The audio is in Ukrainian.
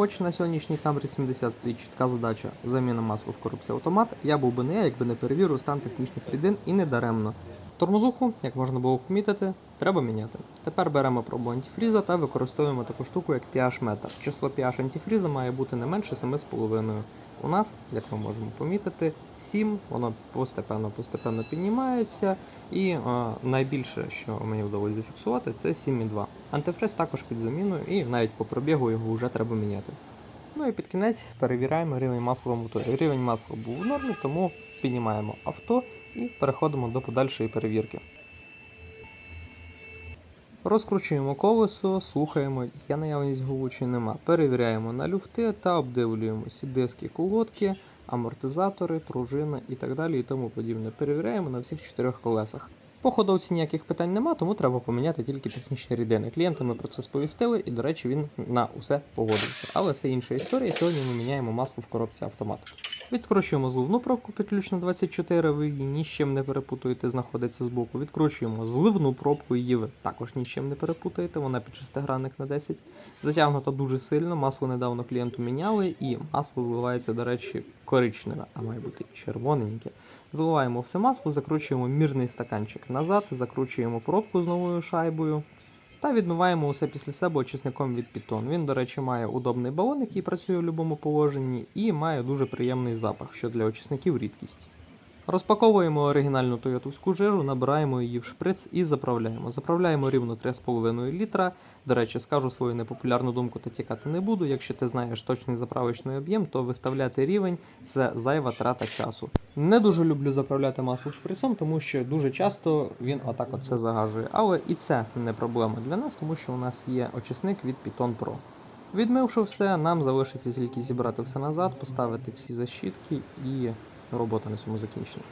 хоч на сьогоднішній камері 70 стоїть чітка задача заміна масла в коробці автомат, я був би не я, якби не перевірив стан технічних рідин і не даремно. Тормозуху, як можна було помітити, треба міняти. Тепер беремо пробу антифріза та використовуємо таку штуку, як pH метр. Число pH антифріза має бути не менше 7,5. У нас, як ми можемо помітити, 7, воно постепенно-постепенно піднімається, і е, найбільше, що мені вдалося зафіксувати, це 7,2. Антифриз також під заміною, і навіть по пробігу його вже треба міняти. Ну і під кінець перевіряємо рівень масла в. Рівень масла був в нормі, тому піднімаємо авто і переходимо до подальшої перевірки. Розкручуємо колесо, слухаємо, є наявність гулу чи нема. Перевіряємо на люфти та обдивлюємося диски, колодки, амортизатори, пружина і так далі і тому подібне. Перевіряємо на всіх чотирьох колесах. По ходовці ніяких питань нема, тому треба поміняти тільки технічні рідини. Клієнта ми про це сповістили, і, до речі, він на усе погодився. Але це інша історія. Сьогодні ми міняємо маску в коробці автомату. Відкручуємо зливну пробку під ключ на 24, ви її ні з чим не перепутуєте, знаходиться збоку. Відкручуємо зливну пробку, її ви також ні з чим не перепутаєте, вона під шестигранник на 10. Затягнута дуже сильно, масло недавно клієнту міняли, і масло зливається, до речі, коричневе, а має бути червоненьке. Зливаємо все масло, закручуємо мірний стаканчик назад, закручуємо пробку з новою шайбою. Та відмиваємо усе після себе очисником від Python. Він, до речі, має удобний балон, який працює в будь-якому положенні, і має дуже приємний запах, що для очисників рідкість. Розпаковуємо оригінальну тойотовську жижу, набираємо її в шприц і заправляємо. Заправляємо рівно 3,5 літра. До речі, скажу свою непопулярну думку та тікати не буду. Якщо ти знаєш точний заправочний об'єм, то виставляти рівень це зайва трата часу. Не дуже люблю заправляти масло шприцом, тому що дуже часто він отак от це загажує. Але і це не проблема для нас, тому що у нас є очисник від Python Pro. Відмивши все, нам залишиться тільки зібрати все назад, поставити всі защітки і робота на цьому закінчена.